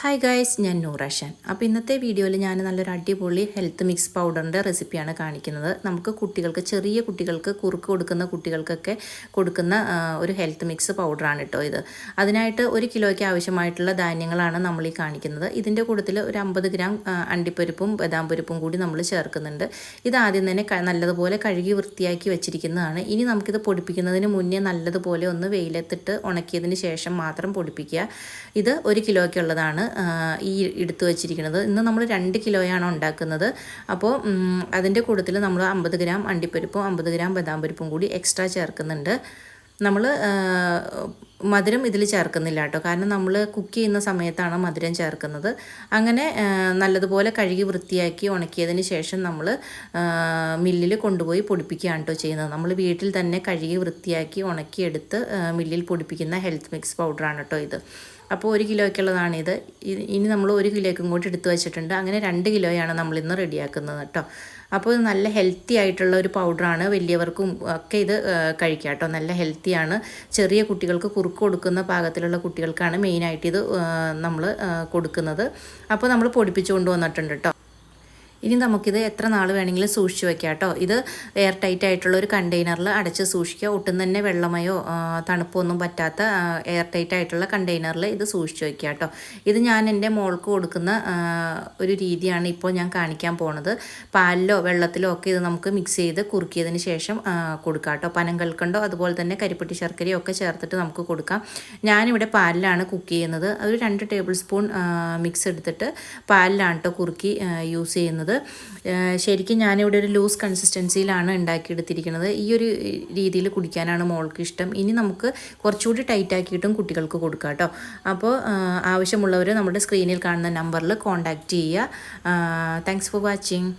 Hi guys ഞാൻ നൂറാഷൻ അപ്പോൾ ഇന്നത്തെ വീഡിയോയിൽ ഞാൻ നല്ലൊരു അടിപൊളി ഹെൽത്ത് മിക്സ് പൗഡറിന്റെ റെസിപ്പിയാണ് കാണിക്കുന്നത്. നമുക്ക് കുട്ടികൾക്ക് ചെറിയ കുട്ടികൾക്ക് കുറുക്ക് കൊടുക്കുന്ന കുട്ടികൾക്കൊക്കെ കൊടുക്കുന്ന ഒരു ഹെൽത്ത് മിക്സ് പൗഡറാണ് കേട്ടോ ഇത്. അതിനായിട്ട് ഒരു കിലോയ്ക്ക് ആവശ്യമായിട്ടുള്ള ധാന്യങ്ങളാണ് നമ്മൾ ഈ കാണിക്കുന്നത്. ഇതിന്റെ കൂട്ടത്തിൽ ഒരു അമ്പത് ഗ്രാം അണ്ടിപ്പരിപ്പും ബദാം പരിപ്പും കൂടി നമ്മൾ ചേർക്കുന്നുണ്ട്. ഇത് ആദ്യം തന്നെ നല്ലതുപോലെ കഴുകി വൃത്തിയാക്കി വെച്ചിരിക്കുന്നതാണ്. ഇനി നമുക്കിത് പൊടിപ്പിക്കുന്നതിന് മുന്നേ നല്ലതുപോലെ ഒന്ന് വെയിലെത്തിട്ട് ഉണക്കിയതിന് ശേഷം മാത്രം പൊടിപ്പിക്കുക. ഇത് ഒരു കിലോയ്ക്കുള്ളതാണ് ഈ എടുത്തു വച്ചിരിക്കുന്നത്. ഇന്ന് നമ്മൾ രണ്ട് കിലോയാണ് ഉണ്ടാക്കുന്നത്. അപ്പോൾ അതിന്റെ കൂട്ടത്തിൽ നമ്മൾ അമ്പത് ഗ്രാം അണ്ടിപ്പരിപ്പും അമ്പത് ഗ്രാം ബദാം പരിപ്പും കൂടി എക്സ്ട്രാ ചേർക്കുന്നുണ്ട്. നമ്മൾ മധുരം ഇതിൽ ചേർക്കുന്നില്ല കേട്ടോ. കാരണം നമ്മൾ കുക്ക് ചെയ്യുന്ന സമയത്താണ് മധുരം ചേർക്കുന്നത്. അങ്ങനെ നല്ലതുപോലെ കഴുകി വൃത്തിയാക്കി ഉണക്കിയതിന് ശേഷം നമ്മൾ മില്ലിൽ കൊണ്ടുപോയി പൊടിപ്പിക്കുകയാണ് കേട്ടോ ചെയ്യുന്നത്. നമ്മൾ വീട്ടിൽ തന്നെ കഴുകി വൃത്തിയാക്കി ഉണക്കിയെടുത്ത് മില്ലിൽ പൊടിപ്പിക്കുന്ന ഹെൽത്ത് മിക്സ് പൗഡറാണ് കേട്ടോ ഇത്. അപ്പോൾ ഒരു കിലോയ്ക്കുള്ളതാണിത് ഇനി നമ്മൾ ഒരു കിലോയ്ക്കും കൂടി എടുത്തു വെച്ചിട്ടുണ്ട്. അങ്ങനെ രണ്ട് കിലോയാണ് നമ്മൾ ഇന്ന് റെഡിയാക്കുന്നത് കേട്ടോ. അപ്പോൾ ഇത് നല്ല ഹെൽത്തി ആയിട്ടുള്ള ഒരു പൗഡറാണ്. വലിയവർക്കും ഒക്കെ ഇത് കഴിക്കാം കേട്ടോ. നല്ല ഹെൽത്തിയാണ് ചെറിയ കുട്ടികൾക്ക് കുറുക്ക് കൊടുക്കുന്ന പാകത്തിലുള്ള കുട്ടികൾക്കാണ് മെയിനായിട്ട് ഇത് നമ്മൾ കൊടുക്കുന്നത്. അപ്പോൾ നമ്മൾ പൊടിപ്പിച്ചു കൊണ്ടുവന്നിട്ടുണ്ട് കേട്ടോ. ഇനി നമുക്കിത് എത്ര നാൾ വേണമെങ്കിലും സൂക്ഷിച്ച് വെക്കാം കേട്ടോ ഇത് എയർ ടൈറ്റ് ആയിട്ടുള്ള ഒരു കണ്ടെയ്നറിൽ അടച്ച് സൂക്ഷിക്കുക. ഒട്ടും തന്നെ വെള്ളമയോ തണുപ്പോ തണുപ്പൊന്നും പറ്റാത്ത എയർ ടൈറ്റ് ആയിട്ടുള്ള കണ്ടെയ്നറിൽ ഇത് സൂക്ഷിച്ച് വെക്കുക കേട്ടോ ഇത് ഞാൻ എന്റെ മോൾക്ക് കൊടുക്കുന്ന ഒരു രീതിയാണ് ഇപ്പോൾ ഞാൻ കാണിക്കാൻ പോണത്. പാലിലോ വെള്ളത്തിലോ ഒക്കെ ഇത് നമുക്ക് മിക്സ് ചെയ്ത് കുറുക്കിയതിന് ശേഷം കൊടുക്കാം കേട്ടോ പനം കൽക്കണ്ടോ അതുപോലെ തന്നെ കരിപ്പട്ടി ശർക്കരയോ ഒക്കെ ചേർത്തിട്ട് നമുക്ക് കൊടുക്കാം. ഞാനിവിടെ പാലിലാണ് കുക്ക് ചെയ്യുന്നത്. ഒരു രണ്ട് ടേബിൾ സ്പൂൺ മിക്സ് എടുത്തിട്ട് പാലിലാണ് കേട്ടോ കുറുക്കി യൂസ് ചെയ്യുന്നത്. ആ, ശരിക്കും ഞാനിവിടെ ഒരു ലൂസ് കൺസിസ്റ്റൻസിയിലാണ് ഉണ്ടാക്കിയെടുത്തിരിക്കുന്നത്. ഈ ഒരു രീതിയിൽ കുടിക്കാനാണ് മോൾക്ക് ഇഷ്ടം. ഇനി നമുക്ക് കുറച്ചുകൂടി ടൈറ്റ് ആക്കിയിട്ടും കുട്ടികൾക്ക് കൊടുക്കാം കേട്ടോ. അപ്പോൾ ആവശ്യമുള്ളവർ നമ്മുടെ സ്ക്രീനിൽ കാണുന്ന നമ്പറിൽ കോൺടാക്റ്റ് ചെയ്യുക. Thanks for watching